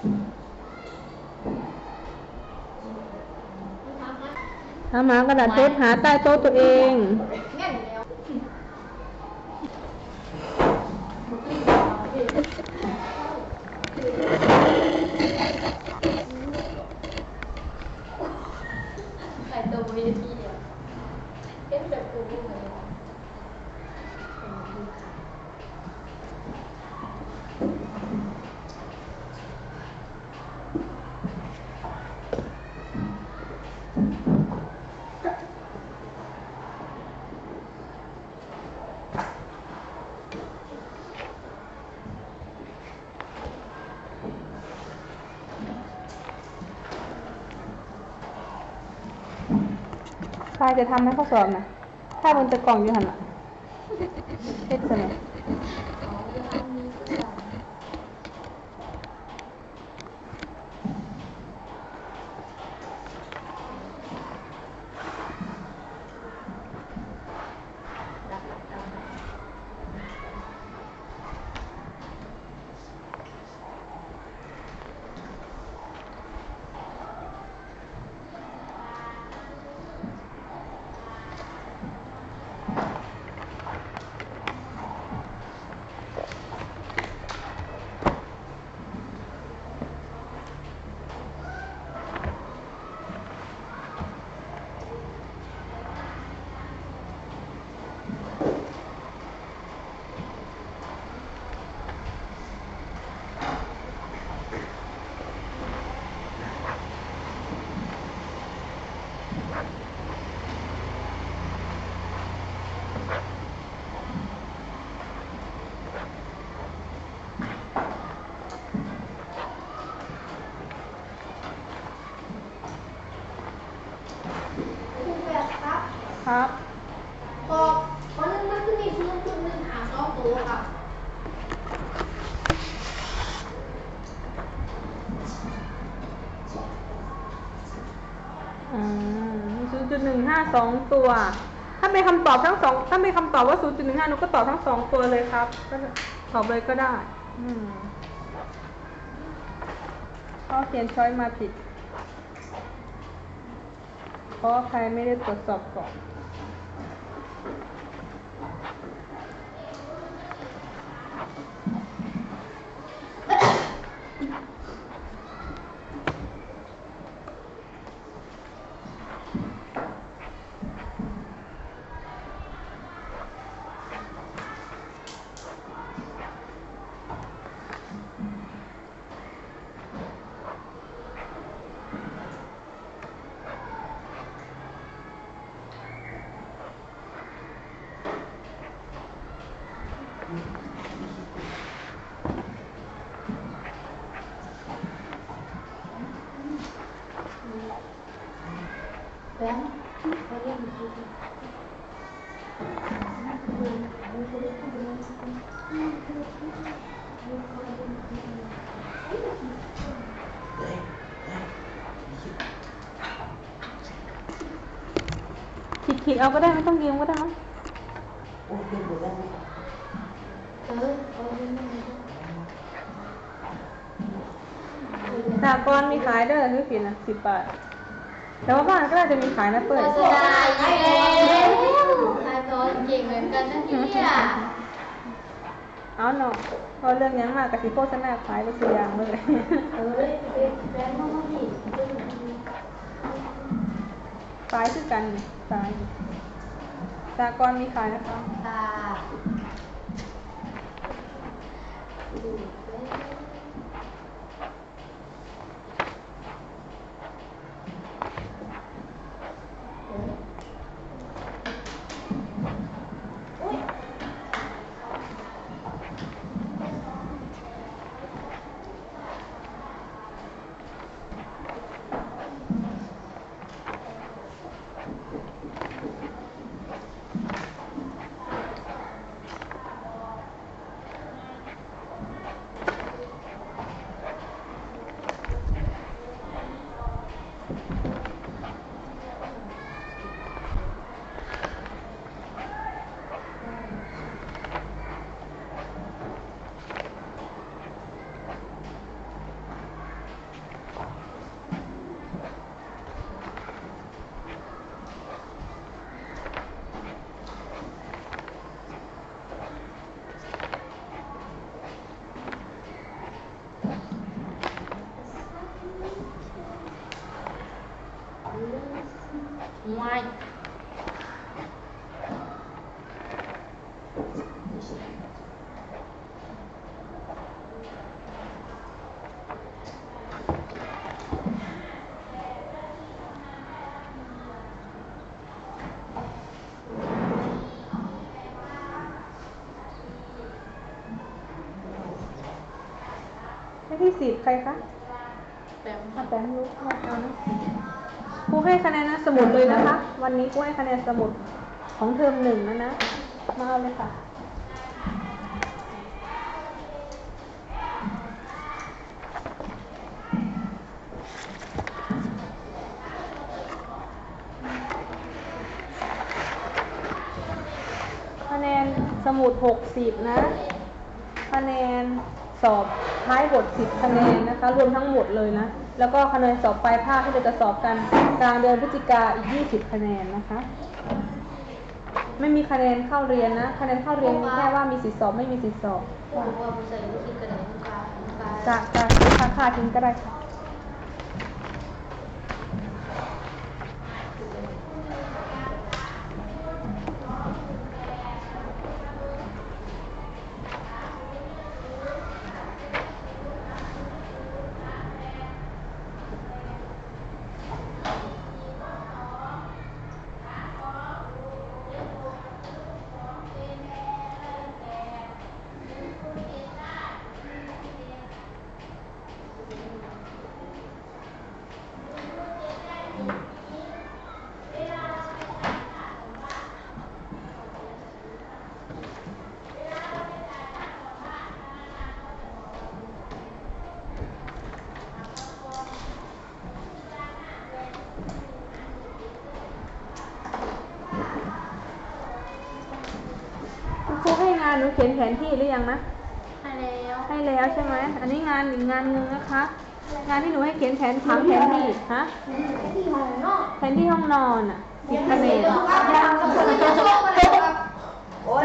หามากระดาษเทปหาใต้โต๊ะตัวเอง ใส่ตัววีทีเดียวเป็นแบบกูเหมือนกัน ใคร จะทำให้เขาสอบนะถ้าบนตะกล่องอยู่หันหลังฮ็ดซะหน่อย คุณแบบครับ ครับพอพอนึงมันคือมีชุดชุดหนึ่งหาสองตัวครับอืมศูนย์จุดหนึ่งห้าสองตัว ถ้าเป็นคำตอบทั้งสองถ้าเป็นคำตอบว่าศูนย์จุดหนึ่งห้าหนูก็ตอบทั้งสองตัวเลยครับก็ตอบเลยก็ได้ อืมเขาเขียนช้อยมาผิดเพราะว่าใครไม่ได้ตรวจสอบก่อน เอาก็ได้ไม่ต้องยืมก็ได้มั้งเออเขาเรียกมีชุดสากรณ์มีขายเด้อคือขีดนะสิบบาท แต่ว่าบ้านก็น่าจะมีขายนะเปิดโฆษณาอีกแล้วนายตอนเก่งเหมือนกันนะเนี่ยเอาเนาะพอเรื่องยังมากกับสิโฆษณาขายวัตถุยางเลยเออเป็นแบงค์มากพี่ขายคือกันขาย ตากรมีขายนะคะค่ะ ไม่ให้ที่สิบใครคะแบบอาแปมรู้ว่าเอานะ ครูให้คะแนนสมุดเลยนะคะ วันนี้ครูให้คะแนนสมุดของเทอมหนึ่งนะนะ มาเอาเลยค่ะคะแนนสมุด60นะคะแนนสอบ ท้ายบท 10 คะแนนนะคะ รวมทั้งหมดเลยนะ แล้วก็คะแนนสอบปลายภาคที่เราจะสอบกันกลางเดือนพฤศจิกาอีก 20 คะแนนนะคะ ไม่มีคะแนนเข้าเรียนนะ คะแนนเข้าเรียนมีแค่ว่ามีสิทธิสอบไม่มีสิทธิสอบบอกว่าภาษาอังกฤษกระดาษกาจะกาจะค่าค่าทิ้งก็ได้ค่ะานหนูเขียนแผนที่หรือยังนะให้แล้วให้แล้วใช่ไหมอันนี้งานอีกงานหนึ่งนะคะ งานที่หนูให้เขียนแผนผังแผนที่ฮะที่ห้องนอกแผนที่ห้องนอนอะสิบคะแนนยังกับคนจะชอบอะไรครับโอ้ย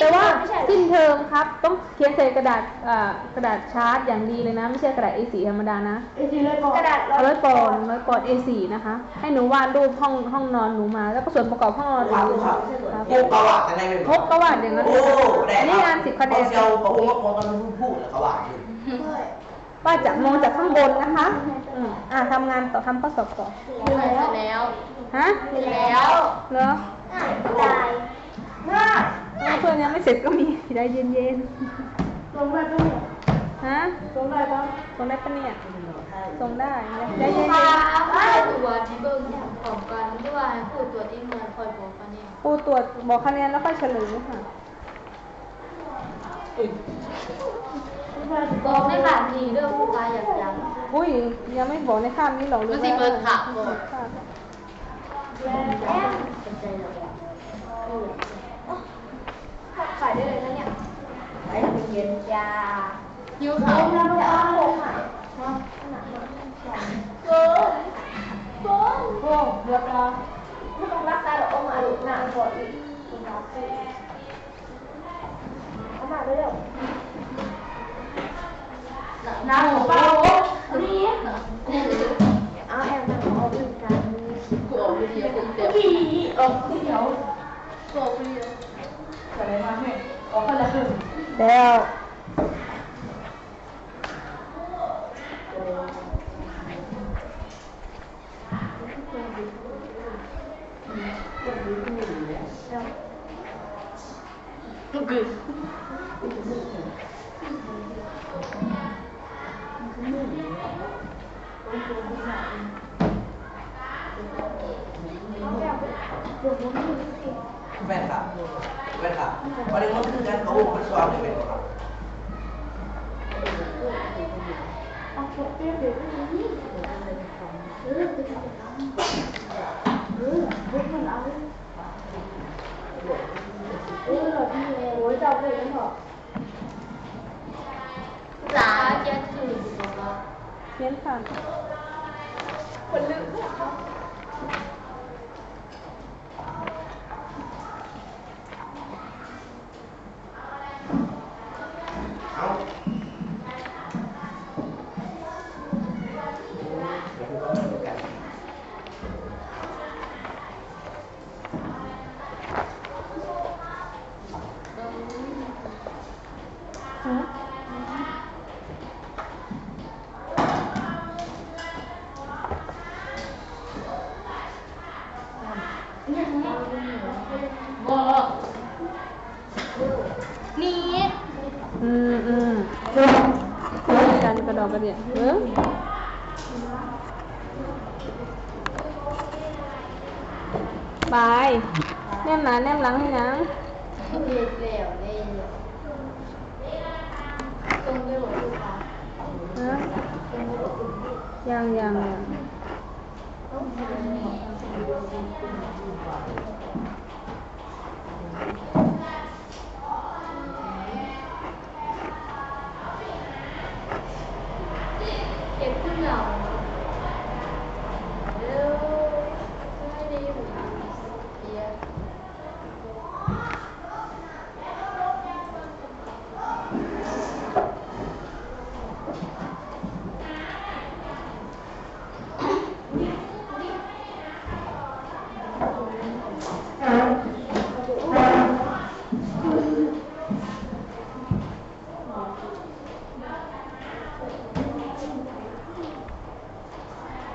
แต่ว่า สิ้นเทอมครับ ต้องเขียนใส่กระดาษอ่ากระดาษชาร์ตอย่างดีเลยนะ ไม่ใช่กระดาษ A4 ธรรมดานะกระดาษร้อยปอนด์ร้อยปอนด์ A4 นะคะ ให้หนูวาดรูปห้องห้องนอนหนูมา แล้วก็ส่วนประกอบห้องนอนหนูครับพวกเขาอะแต่ในเป็นพบก็วาดอย่างนั้นโอ้เลยอันนี้งานสิบคะแนนเซียวพระองค์มาพอตอนพูดพูดแล้วเขาว่าอยู่วาดจากมองจากข้างบนนะคะอืมอ่าทำงานต่อทำข้อสอบต่อแล้วฮะแล้วเหรอตายถ้า เพื่อนยังไม่เสร็จก็มีใจเย็นลงมาตรงนี้ๆฮะส่งได้ปะส่งได้ปะเนี่ยส่งได้ใจเย็นปลาตัวที่เบิ้งของกันที่ว่าให้พูดตัวที่เมืองคอยบอกกันนี่ๆครูตรวจบอกคะแนนแล้วค่อยเฉลยค่ะบอกไม่ขาดทีเรื่องผู้กายอยากยังอุ้ยยังไม่บอกในข้ามนี้หรอกหรือมันสิเบิดขาดก่อนค่ะขายได้เลยนะเนี่ยขายเป็นเย็นยาหิวเขาจะเอาหก หายโก้โก้โอ้เรียบร้อยไม่ต้องรักษาหรอกเอามาลูกหน้าก่อนอีกเอามาเร็วน้ำของป้าโอ้นี่เอา แอมมาข อดูกันกูออกวิดีโอคุณเดียวออกวิดีโอกูออกวิดีโอแล้วแม่ครับแม่ครับวันนี้มันคือการเขาเป็นสอนอยู่เป็นครับสา Huh? ค้ายังยังยัง ต้องทำ เก็บขึ้นเหล่าเร็วไม่ได้อยู่เดียว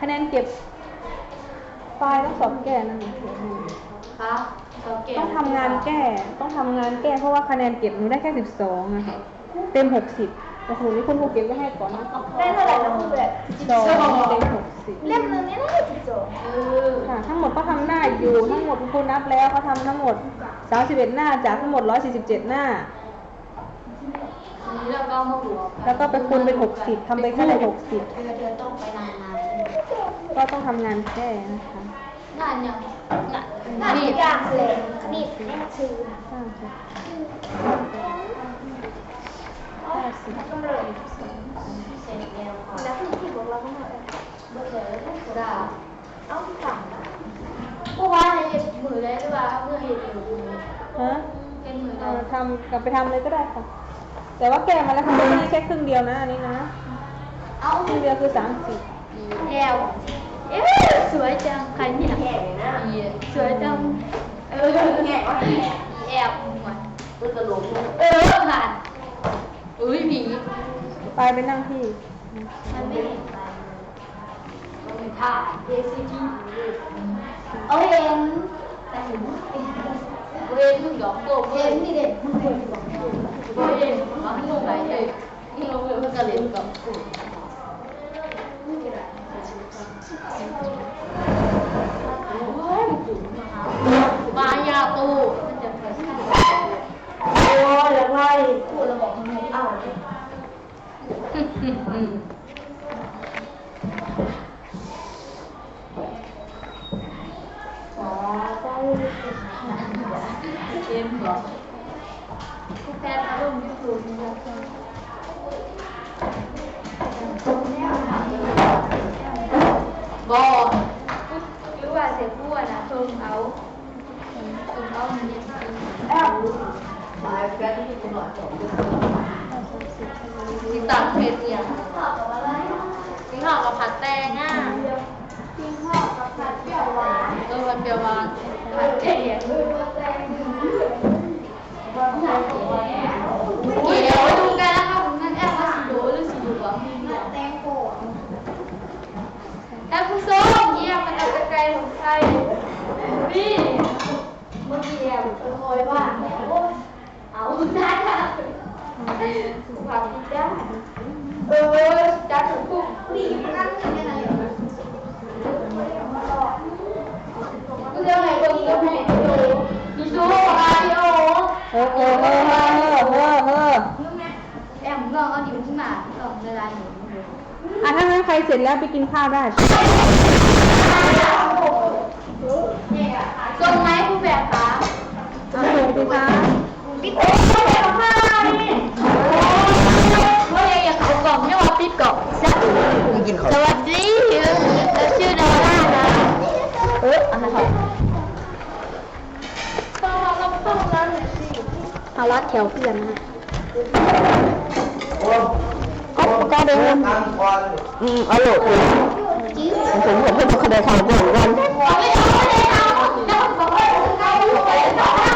คะแนนเก็บปลายต้องสอบแก้นะ คะเขาเก็บ ต้องทำงานแก้ ต้องทำงาน แก้เพราะว่าคะแนนเก็บหนูได้แค่สิบสองอะค่ะเต็มหกสิบแต่ของนี้คุณครูเก็บไว้ให้ก่อนนะได้เท่าไหร่นะคุณแบบสองเต็มหกสิบเล่มหนึงนี่น่าจะสิบสองเออค่ะทั้งหมดก็ทำได้อยู่ทั้งหมดคุณครูนับแล้วเขาทำทั้งหมดสามสิบเอ็ดหน้าจากทั้งหมดร้อยสี่สิบเจ็ดหน้าทีนี้เราก็เอามาบวกแล้วก็ไปคูณเป็นหกสิบทำไปแค่ได้หกสิบเดือนเดือนต้องไปนานๆใช่ไหมก็ต้องทำงานแก้นะคะงานยังงานงาน ยากเลยนี่แม่ชื่อห้าสิบห้าสิบก็เลยเสร็จแล้วแล้วที่บอกเราก็มาเบิกเลยก็ได้เอาที่สั่งเพราะว่าเห็นมือได้หรือว่าเมื่อเห็นมือฮะเป็นมือเอได้อทำกลับไปทำเลยก็ได้ค่ะ แต่ว่าแกมาแล้วค่ะไม่แค่ครึ่งเดียวนะอันนี้นะ เอาครึ่งเดียวคือสามสิบแล้ว เอ๊ะสวยจังใครเนี่ยแก่นะสวยจังเออแก่แอบหมดก็ตลกเออผ่านอุ้ยหมีไปไปนั่งที่มันไม่เห็นไปมันมีท่าเดซิตี้เอาเห็นแต่เห็นเว้นมึงดอกโกเว้นนี่เด็กมึงเห็นดอกโกเว้นมันลงไปเลยนี่ลงไปมันก็เล่นกับ กูมายาตูโอ้ยแล้วไงพูดแล้วบอกมึงเอาอ๋อได้เอ็มเหรอคุณแฟนอารมณ์ยูทูบนี่นะ บอหรือว่าเสียผู้อะนะชมเขาชมเขามันยังแอบตาแฟนที่คุณหน่อยสองเดือนสิตัดเพชรเนี่ยกินข้าวกับผัดแตงอะกินข้าวกับผัดเปรี้ยวหวานเออผัดเปรี้ยวหวานผัดแกงเดี๋ยวดูกันนะคะคุณนั่นแอบว่าสิดูหรือสิดูอะแตงโมแอบผู้ส้มเยี่ยมมันเอาไกลๆ ของใครนี่เมื่อกี้แอบคอยว่าเอาได้ค่ะความคิดได้เออจัดถูกนี่มันนั่งยังไงก็เรื่องไหนตรงนี้ก็ไม่ดูดูดูอะไรโอ้เออเออเออเออเออเออแอมเงาเอาดิวขึ้นมาตอบเวลาหนูอะถ้างั้นใครเสร็จแล้วไปกินข้าวได้ คะพี่โต๊ะเขาแบบมาเนี่ยเมื่อยังอยากเอากล่องไม่ว่าปิดกล่องไม่กินข้าวสวัสดีชื่อดอลล่านะเอออันนั้นค่ะต้องเราต้องแล้วหน่อยสิเอาลัดแถวเพื่อนนะโอ้เอาก็เดินตามก่อนอืมเอาโหลดเลยผมผมเพิ่มคะแนนข่าวก่อนวันเอาไม่เอาไม่ได้เอาแล้วบอกว่าเอาไป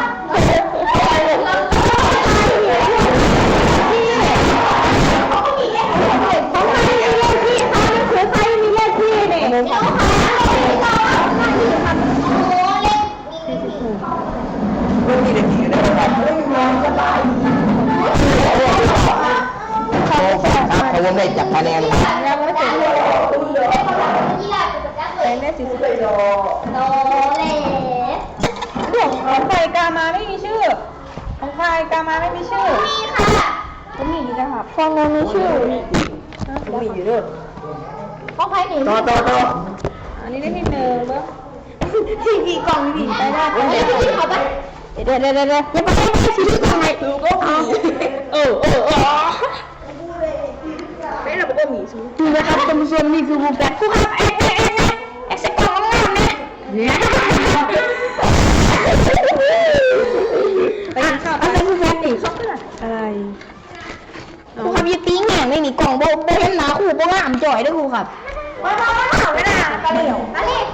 ครับโอ้ฝากครับเขาผมได้จับคะแนนครับแล้วร้อยเจ็ดกีฬาเป็นประจำเลแสยงได้สี่สิบโตเลสของของใครกามาไม่มีชื่อ ของใครกามาไม่มีชื่อ มีค่ะผมมีนะครับฟองงมีชื่อผมมีอยู่ด้วยของใครหนีต่อต่อต่ออันนี้ได้ที่หนึ่งเบ้อพี่พี่กล่องพี่ไปได้ไปได้เขาปะเดี๋ยวเดี๋ยวเดี๋ยวเดี๋ยวอย่าไปให้ไม่ชี้ทำไมคือก็มีเออเออเออไม่เราบอกว่ามีซื้อดูนะครับท่าน ผู้ชมนี่คือบูแบ็คคู่ครับเอ๊ะเอ๊ะเอ๊ะเอ๊ะสักกล่องงามนะเนี่ยไปกินข้าวอะไรคือแบ็คดิข้าวกันอะไรครูครับยี่ติ้งแห่งในนี่กล่องโบโบเห็นหนาครูโบงามจ่อยด้วยครูครับมาทำมาถามไม่ได้กะเหลี่ยวตะเหลียว